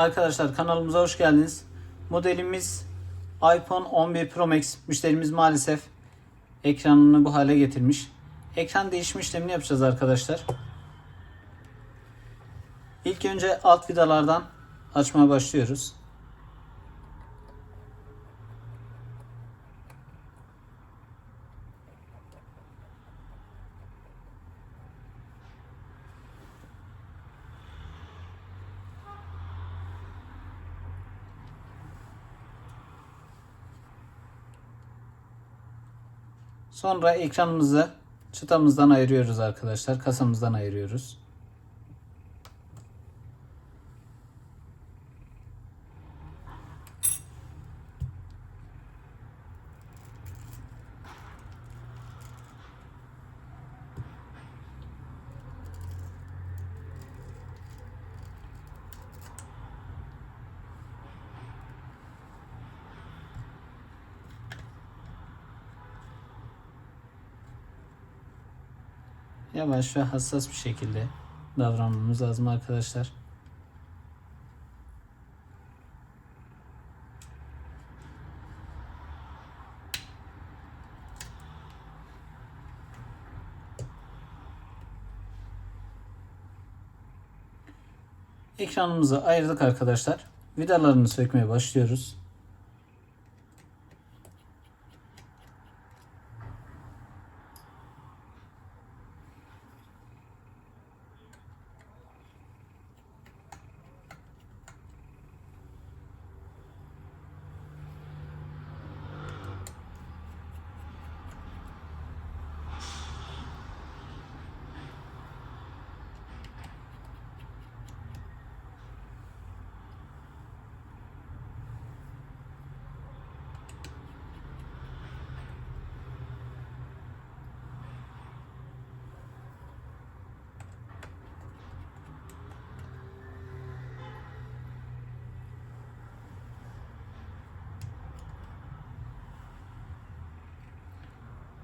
Arkadaşlar kanalımıza hoş geldiniz. Modelimiz iPhone 11 Pro Max. Müşterimiz maalesef ekranını bu hale getirmiş. Ekran değişim işlemini yapacağız arkadaşlar. İlk önce alt vidalardan açmaya başlıyoruz. Sonra ekranımızı çıtamızdan ayırıyoruz arkadaşlar. Kasamızdan ayırıyoruz. Yavaş ve hassas bir şekilde davranmamız lazım arkadaşlar. Ekranımızı ayırdık arkadaşlar. Vidalarını sökmeye başlıyoruz.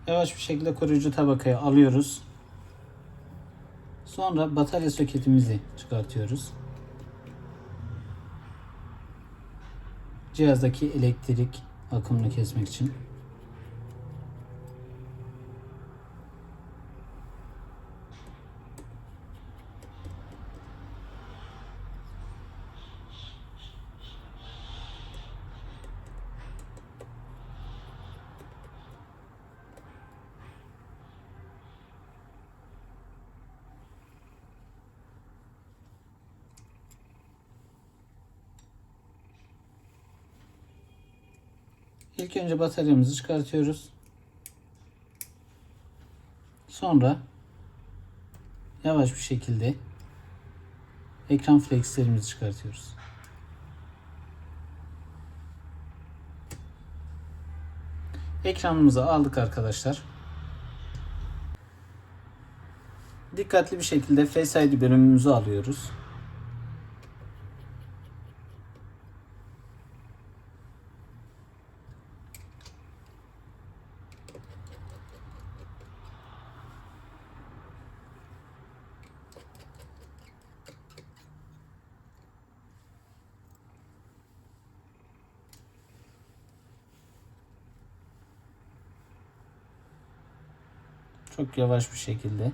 Yavaş bir şekilde koruyucu tabakayı alıyoruz. Sonra batarya soketimizi çıkartıyoruz. Cihazdaki elektrik akımını kesmek için. İlk önce bataryamızı çıkartıyoruz. Sonra yavaş bir şekilde ekran flexlerimizi çıkartıyoruz. Ekranımızı aldık arkadaşlar. Dikkatli bir şekilde Face ID bölümümüzü alıyoruz. Çok yavaş bir şekilde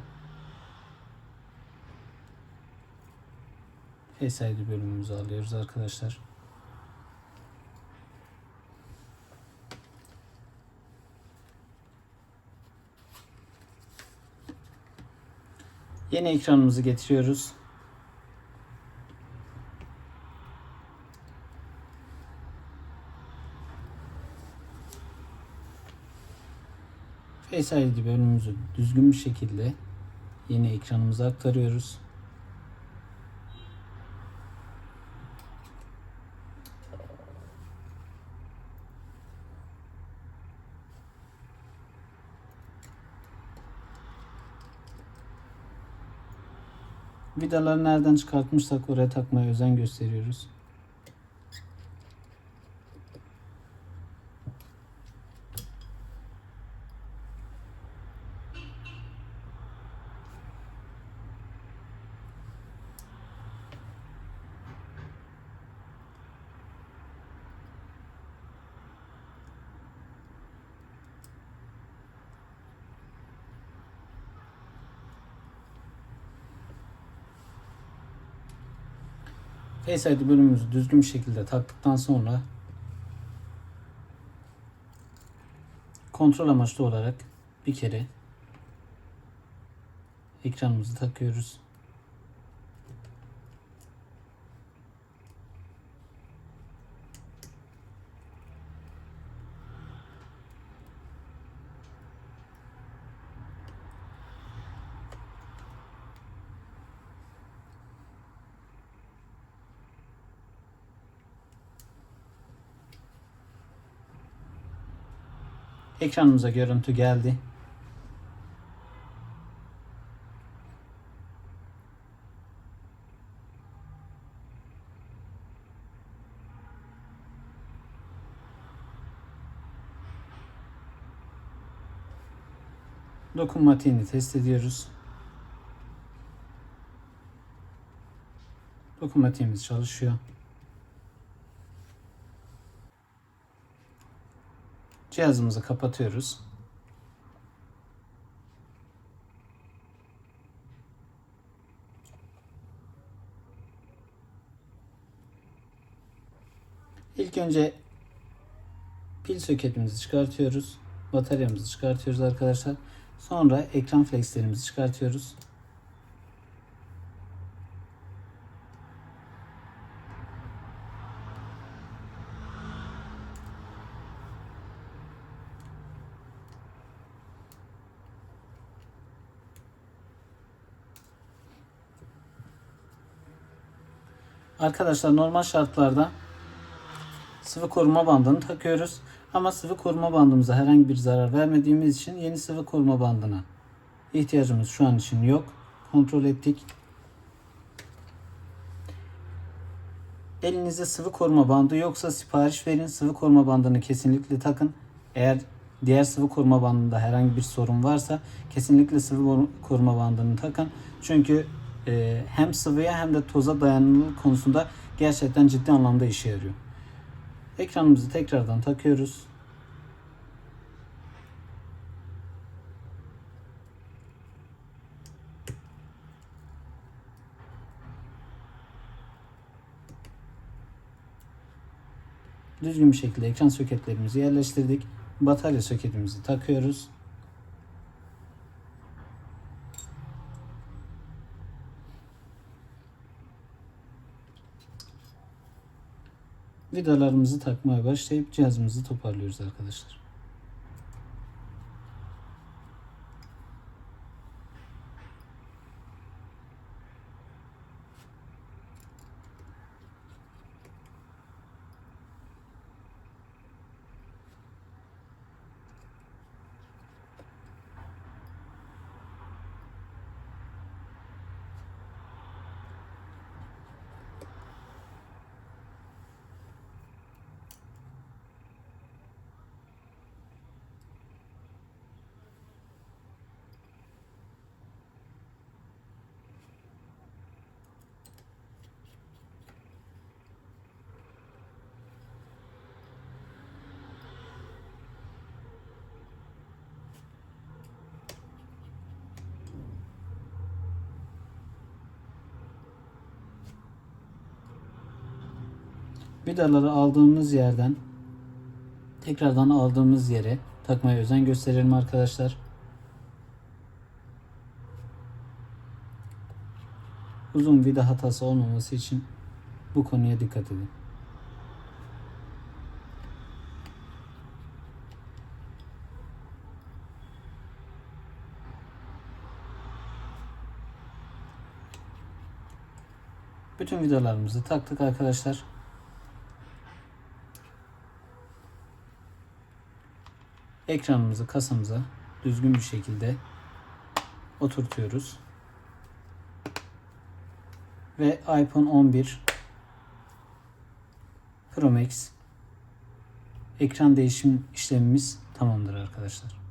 Face bölümümüzü alıyoruz arkadaşlar. Yeni ekranımızı getiriyoruz. Face ID bölümümüzü düzgün bir şekilde yeni ekranımıza aktarıyoruz. Vidaları nereden çıkartmışsak oraya takmaya özen gösteriyoruz. Face ID bölümümüzü düzgün bir şekilde taktıktan sonra kontrol amaçlı olarak bir kere ekranımızı takıyoruz. Ekranımıza görüntü geldi. Dokunmatiğini test ediyoruz. Dokunmatiğimiz çalışıyor. Cihazımızı kapatıyoruz. İlk önce pil soketimizi çıkartıyoruz. Bataryamızı çıkartıyoruz arkadaşlar. Sonra ekran flexlerimizi çıkartıyoruz. Arkadaşlar normal şartlarda sıvı koruma bandını takıyoruz. Ama sıvı koruma bandımıza herhangi bir zarar vermediğimiz için yeni sıvı koruma bandına ihtiyacımız şu an için yok. Kontrol ettik. Elinizde sıvı koruma bandı yoksa sipariş verin. Sıvı koruma bandını kesinlikle takın. Eğer diğer sıvı koruma bandında herhangi bir sorun varsa kesinlikle sıvı koruma bandını takın. Çünkü e, hem sıvıya hem de toza dayanıklılık konusunda gerçekten ciddi anlamda işe yarıyor. Ekranımızı tekrardan takıyoruz. Düzgün bir şekilde ekran soketlerimizi yerleştirdik. Batarya soketimizi takıyoruz. Vidalarımızı takmaya başlayıp cihazımızı toparlıyoruz arkadaşlar. Vidaları aldığımız yerden tekrardan aldığımız yere takmaya özen gösterelim arkadaşlar. Uzun vida hatası olmaması için bu konuya dikkat edin. Bütün vidalarımızı taktık arkadaşlar. Ekranımızı kasamıza düzgün bir şekilde oturtuyoruz. Ve iPhone 11 Pro Max ekran değişim işlemimiz tamamdır arkadaşlar.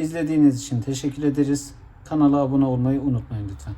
İzlediğiniz için teşekkür ederiz. Kanala abone olmayı unutmayın lütfen.